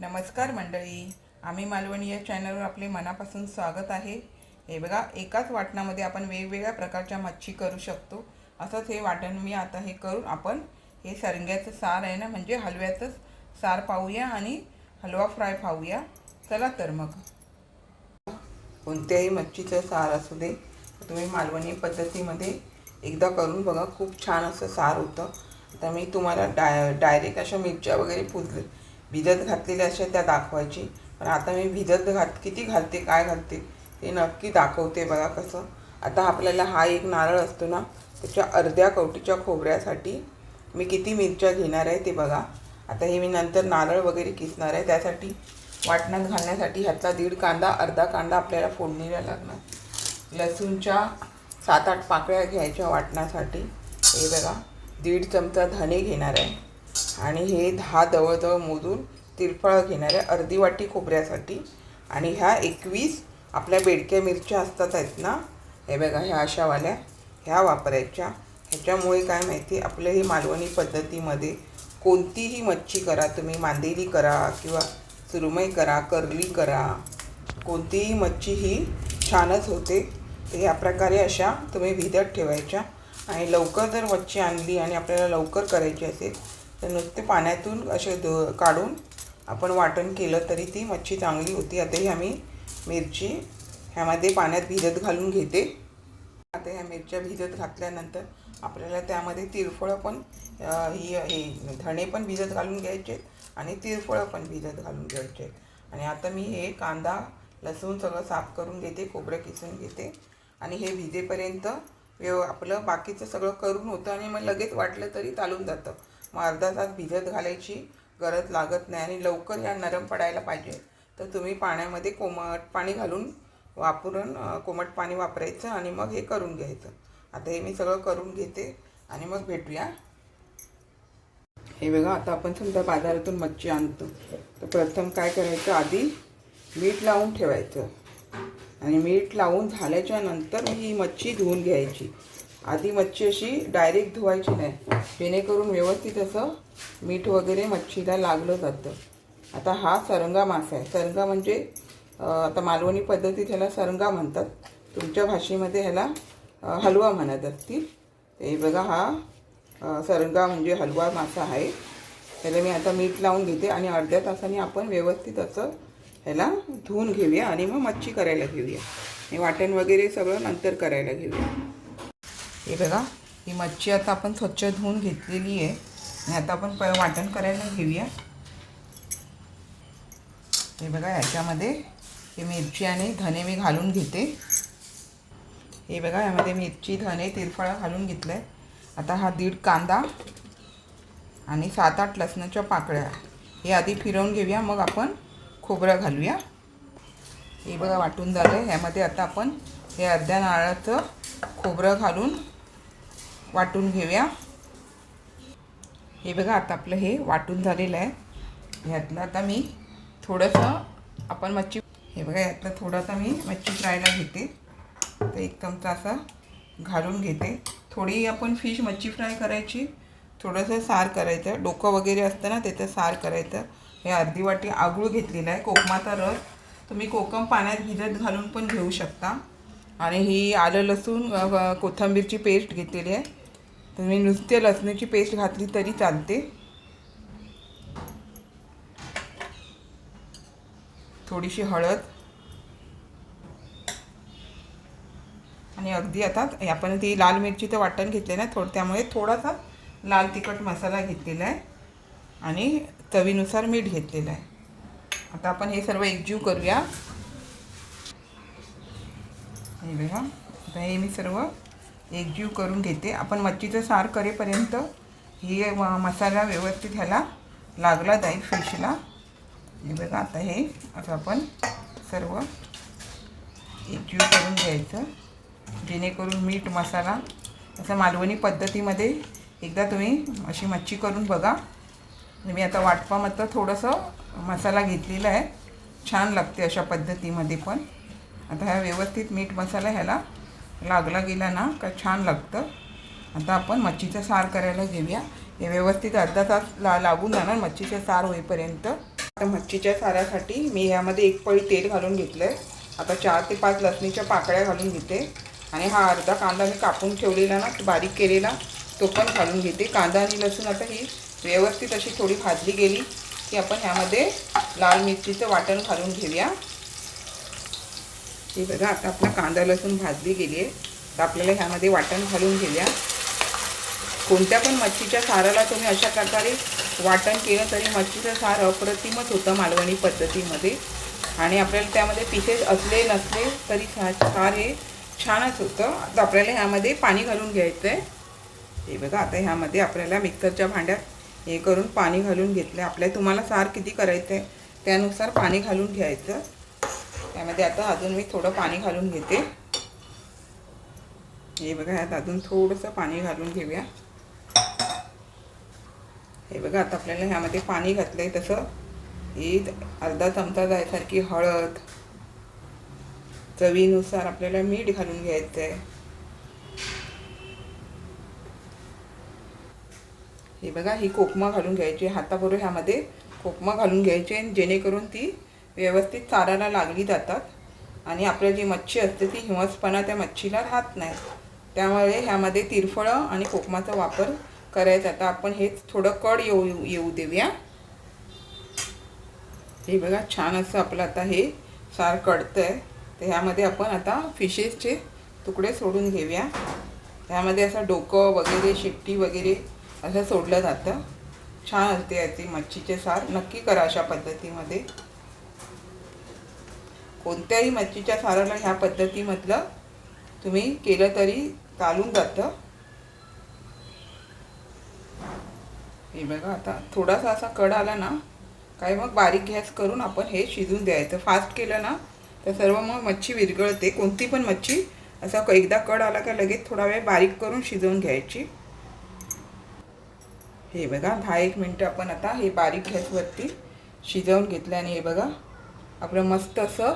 नमस्कार मंडळी. आम्ही मालवणी या चॅनलवर आपले मनापासून स्वागत आहे. हे बघा एकाच वाटणामध्ये आपण वेगवेगळ्या प्रकारच्या मच्छी करू शकतो. असंच हे वाटण मी आता हे करून आपण हे सरंग्याचं सार आहे ना म्हणजे हलव्याचंच सार पाहूया आणि हलवा फ्राय पाहूया. चला तर मग. कोणत्याही मच्छीचं सार असू दे तुम्ही मालवणी पद्धतीमध्ये एकदा करून बघा खूप छान असं सार होतं. तर मी तुम्हाला डाय डायरेक्ट अशा मिरच्या वगैरे पुजले भिजत घातलेल्या अशा त्या दाखवायची. पण आता मी भिजत घात किती घालते काय घालते ते नक्की दाखवते बघा कसं. आता आपल्याला हा एक नारळ असतो ना त्याच्या अर्ध्या कवटीच्या खोबऱ्यासाठी मी किती मिरच्या घेणार आहे ते बघा. आता हे मी नंतर नारळ वगैरे किसणार आहे त्यासाठी वाटणात घालण्यासाठी ह्यातला दीड कांदा अर्धा कांदा आपल्याला फोडणीला लागणार. लसूणच्या सात आठ पाकळ्या घ्यायच्या वाटण्यासाठी. हे बघा दीड चमचा धणे घेणार आहे. आणि हे दहा जवळजवळ मोजून तिरफळ घेणाऱ्या अर्धी वाटी खोबऱ्यासाठी. आणि ह्या एकवीस आपल्या बेडक्या मिरच्या असतात आहेत ना? हे बघा ह्या अशावाल्या ह्या वापरायच्या. ह्याच्यामुळे काय माहिती आपलं हे मालवणी पद्धतीमध्ये कोणतीही मच्छी करा तुम्ही मांदेली करा किंवा सुरमई करा करली करा कोणतीही मच्छी ही छानच होते. तर ह्या प्रकारे अशा तुम्ही भिजत ठेवायच्या. आणि लवकर जर मच्छी आणली आणि आपल्याला लवकर करायची असेल तर नुसते पाण्यातून असे ध काढून आपण वाटण केलं तरी ती मच्छी चांगली होती. आता ह्या आम्ही मिरची ह्यामध्ये पाण्यात भिजत घालून घेते. आता ह्या मिरच्या भिजत घातल्यानंतर आपल्याला त्यामध्ये तिरफळं पण ही हे धणे पण भिजत घालून घ्यायचे आणि तिरफळं पण भिजत घालून घ्यायचे. आणि आता मी हे कांदा लसूण सगळं साफ करून घेते खोबरं किसून घेते. आणि हे भिजेपर्यंत व्यव आपलं बाकीचं सगळं करून होतं आणि मग लगेच वाटलं तरी चालून जातं. मग अर्धा तास भिजत घालायची गरज लागत नाही आणि लवकर या नरम पडायला पाहिजे. तर तुम्ही पाण्यामध्ये कोमट पाणी घालून वापरून कोमट पाणी वापरायचं आणि मग हे करून घ्यायचं. आता हे मी सगळं करून घेते आणि मग भेटूया. हे बघा आता आपण समजा बाजारातून मच्छी आणतो. तर प्रथम काय करायचं? आधी मीठ लावून ठेवायचं. आणि मीठ लावून झाल्याच्यानंतर ही मच्छी धुवून घ्यायची. आधी मच्छी अशी डायरेक्ट धुवायची नाही. जेणेकरून व्यवस्थित असं मीठ वगैरे मच्छीला लागलं जातं. आता हा सरंगा मासा आहे. सरंगा म्हणजे आता मालवणी पद्धतीत ह्याला सरंगा म्हणतात. तुमच्या भाषेमध्ये ह्याला हलवा म्हणत असतील. हे बघा हा सरंगा म्हणजे हलवा मासा आहे. त्याला मी आता मीठ लावून घेते आणि अर्ध्या तासाने आपण व्यवस्थित असं ह्याला धुवून घेऊया आणि मग मच्छी करायला घेऊया. हे वाटण वगैरे सगळं नंतर करायला घेऊया. हे बघा ही मच्छी आता आपण स्वच्छ धुवून घेतलेली आहे. आणि आता आपण प वाटण करायला घेऊया. हे बघा ह्याच्यामध्ये हे मिरची आणि धने मी घालून घेते. हे बघा यामध्ये मिरची धने तिरफळा घालून घेतलं आहे आता हा दीड कांदा आणि सात आठ लसणाच्या पाकळ्या. हे आधी फिरवून घेऊया मग आपण खोबरं घालूया. हे बघा वाटून झालं आहे ह्यामध्ये आता आपण हे अर्ध्या नारळाचं खोबरं घालून वाटून घेऊया. हे बघा आता आपलं हे वाटून झालेलं आहे. ह्यातलं आता मी थोडंसं आपण मच्छी हे बघा यातलं थोडं आता मी मच्छी फ्रायला घेते. तर एक चमचा असा घालून घेते. थोडी आपण फिश मच्छी फ्राय करायची. थोडंसं सार करायचं. डोकं वगैरे असतं ना त्याचं सार करायचं. हे अर्धी वाटी आगूळ घेतलेला आहे. कोकमाचा रस. तुम्ही कोकम पाण्यात भिजत घालून पण घेऊ शकता. आणि ही आलं लसूण कोथंबीरची कोथिंबीरची पेस्ट घेतलेली आहे. तर मी नुसते लसणाची पेस्ट घातली तरी चालते. थोडीशी हळद. आणि अगदी आता आपण ती लाल मिरची तर वाटण घेतले ना थोडं त्यामुळे थोडासा लाल तिखट मसाला घेतलेला आहे. आणि चवीनुसार मीठ घेतलेलं आहे. आता आपण हे सर्व एकजीव करूया. हे बघा आता हे मी सर्व एकजीव करून घेते. आपण मच्छीचं सार करेपर्यंत हे म- मसाला व्यवस्थित ह्याला लागला जाईल फिशला. हे बघा आता हे असं आपण सर्व एकजीव करून घ्यायचं. जेणेकरून मीठ मसाला असं मालवणी पद्धतीमध्ये एकदा तुम्ही अशी मच्छी करून बघा. मी आता वाटपामधलं थोडंसं मसाला घेतलेला आहे. छान लागते अशा पद्धतीमध्ये पण. आता ह्या व्यवस्थित मीठ मसाला ह्याला लागला गेला ना का छान लागतं. आता आपण मच्छीचं सार करायला घेऊया. हे व्यवस्थित अर्धा तास ला लागून जाणार मच्छीचं सार होईपर्यंत. आता मच्छीच्या सारासाठी मी ह्यामध्ये एक पळी तेल घालून घेतलं आहे आता चार ते पाच लसणीच्या पाकळ्या घालून घेते. आणि हा अर्धा कांदा मी कापून ठेवलेला ना बारीक केलेला तो पण घालून घेते. कांदा आणि लसूण आता ही व्यवस्थित अशी थोडी भाजली गेली की आपण ह्यामध्ये लाल मिरचीचं वाटण घालून घेऊया. हे बघा आता आपला कांदा लसूण भाजली गेली आहे. तर आपल्याला ह्यामध्ये वाटण घालून घेऊया. कोणत्या पण मच्छीच्या साराला तुम्ही अशा प्रकारे वाटण केलं तरी मच्छीचं सार अप्रतिमच होतं मालवणी पद्धतीमध्ये. आणि आपल्याला त्यामध्ये पिसेस असले नसले तरी सा सार हे छानच होतं. आता आपल्याला ह्यामध्ये पाणी घालून घ्यायचं आहे हे बघा आता ह्यामध्ये आपल्याला मिक्सरच्या भांड्यात हे करून पाणी घालून घेतलं आपल्या तुम्हाला सार किती करायचं आहे त्यानुसार पाणी घालून घ्यायचं. त्यामध्ये आता अजून मी थोडं पाणी घालून घेते. हे बघा ह्यात अजून थोडंसं पाणी घालून घेऊया. हे बघा आता आपल्याला ह्यामध्ये पाणी घातलं आहे तसं. ही अर्धा चमचा जायसारखी हळद. चवीनुसार आपल्याला मीठ घालून घ्यायचं आहे हे बघा ही कोकमा घालून घ्यायची हाताबरोबर ह्यामध्ये कोकमा घालून घ्यायची आणि जेणेकरून ती व्यवस्थित चाराला लागली जातात. आणि आपल्या जी मच्छी असते ती हिमसपणा त्या मच्छीला राहत नाही. त्यामुळे ह्यामध्ये तिरफळं आणि कोकमाचा वापर करायचा. आता आपण हेच थोडं कड येऊ येऊ देऊया. हे बघा छान असं आपलं आता हे सार कळतं आहे तर ह्यामध्ये आपण आता फिशेसचे तुकडे सोडून घेऊया. ह्यामध्ये असं डोकं वगैरे शिट्टी वगैरे असं सोडलं जातं. छान असते याची मच्छीचे सार. नक्की करा अशा पद्धतीमध्ये. कोणत्याही मच्छीच्या साराला ह्या पद्धतीमधलं तुम्ही केलं तरी चालून जातं. हे बघा आता थोडासा असा कड आला ना काय मग बारीक गॅस करून आपण हे शिजून द्यायचं. फास्ट केलं ना तर सर्व मग मच्छी विरघळते. कोणती पण मच्छी असा एकदा कड आला का लगेच थोडा वेळ बारीक करून शिजवून घ्यायची. हे बघा दहा एक मिनटं आपण आता हे बारीक गॅसवरती शिजवून घेतलं आणि हे बघा आपलं मस्त असं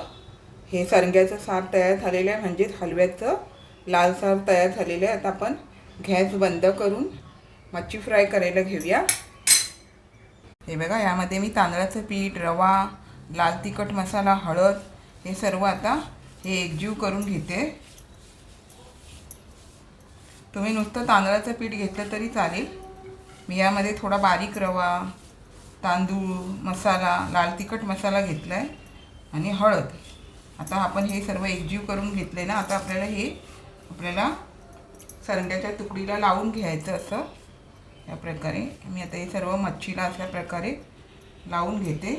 हे सरग्याचं सार तयार झालेलं आहे म्हणजेच हलव्याचं लाल सार तयार झालेलं आहे. आता आपण गॅस बंद करून मच्छी फ्राय करायला घेऊया. हे बघा यामध्ये मी तांदळाचं पीठ रवा लाल तिखट मसाला हळद हे सर्व आता हे एकजीव करून घेते. तुम्ही नुसतं तांदळाचं पीठ घेतलं तरी चालेल. मी यामध्ये थोडा बारीक रवा तांदूळ मसाला लाल तिखट मसाला घेतला आहे आणि हळद. आता आपण हे सर्व एकजीव करून घेतले ना आता आपल्याला हे आपल्याला सरंग्याच्या तुकडीला लावून घ्यायचं असं या प्रकारे. मी आता हे सर्व मच्छीला अशा प्रकारे लावून घेते.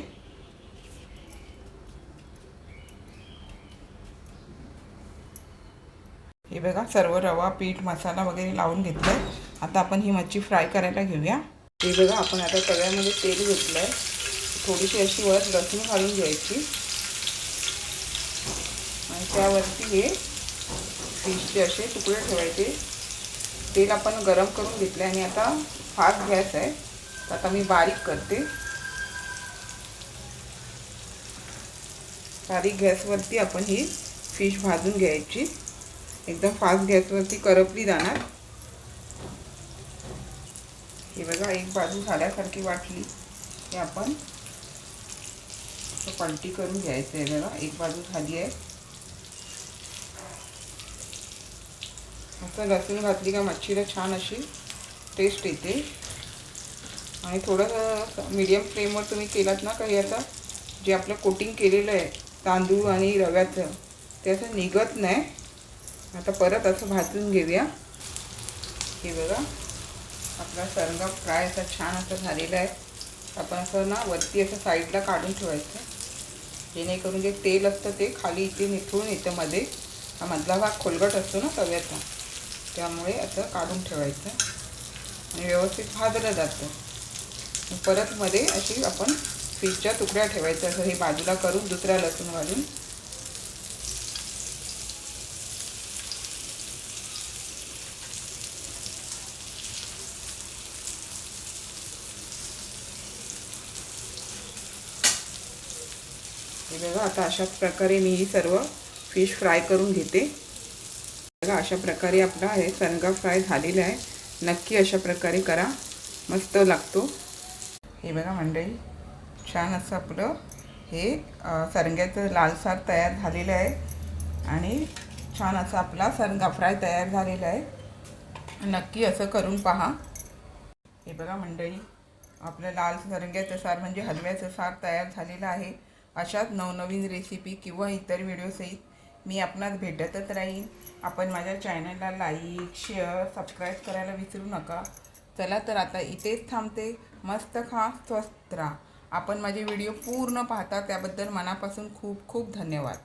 हे बघा सर्व रवा पीठ मसाला वगैरे लावून घेतलं आहे आता आपण ही मच्छी फ्राय करायला घेऊया. हे बघा आपण आता तव्यामध्ये तेल घेतलं आहे थोडीशी अशी वर लसूण घालून घ्यायची. त्यावरती हे फिशचे असे तुकडे ठेवायचे. तेल आपण गरम करून घेतले आणि आता फास्ट गॅस आहे. तर आता मी बारीक करते. बारीक गॅसवरती आपण ही फिश भाजून घ्यायची. एकदम फास्ट गॅसवरती करपली जाणार. हे बघा एक बाजू झाल्यासारखी वाटली. की आपण पलटी करून घ्यायचं आहे बघा एक बाजू झाली आहे. असं लसूण घातली का मच्छीला छान अशी टेस्ट येते. आणि थोडंसं मीडियम फ्लेमवर तुम्ही केलात ना काही आता जे आपलं कोटिंग केलेलं आहे तांदूळ आणि रव्याचं ते असं निघत नाही. आता परत असं भाजून घेऊया. हे बघा आपला सरंगा फ्राय असा छान असं झालेला आहे. आपण असं ना वरती असं साईडला काढून ठेवायचं. जेणेकरून जे तेल असतं ते खाली इथे निथळून येतं मध्ये. हा मधला भाग खोलगट असतो ना तव्याचा. त्यामुळे असं काढून ठेवायचं. आणि व्यवस्थित भाजलं जातं. परत मध्ये अशी आपण फिशच्या तुकड्या ठेवायच्या. असं हे बाजूला करून दुसऱ्या लसूण घालून. हे बघा आता अशाच प्रकारे मी ही सर्व फिश फ्राय करून घेते. बघा अशा प्रकारे आपला हे सरंगा फ्राय झालेला आहे. नक्की अशा प्रकारे करा. मस्त लागतो. हे बघा मंडळी छान असं आपलं हे सरंग्याचं लालसार तयार झालेलं आहे. आणि छान असा आपला सरंगा फ्राय तयार झालेला आहे. नक्की असं करून पहा. हे बघा मंडळी आपलं लाल सरंग्याचं सार म्हणजे हलव्याचं सार तयार झालेलं आहे. अशाच नवनवीन रेसिपी किंवा इतर व्हिडिओसहित मी आपणास भेटतच राहीन. आपण माझ्या चॅनलला लाईक शेअर सबस्क्राईब करायला विसरू नका. चला तर आता इथेच थांबते. मस्त खा स्वस्त राहा. आपण माझे व्हिडिओ पूर्ण पाहता त्याबद्दल मनापासून खूप खूप धन्यवाद.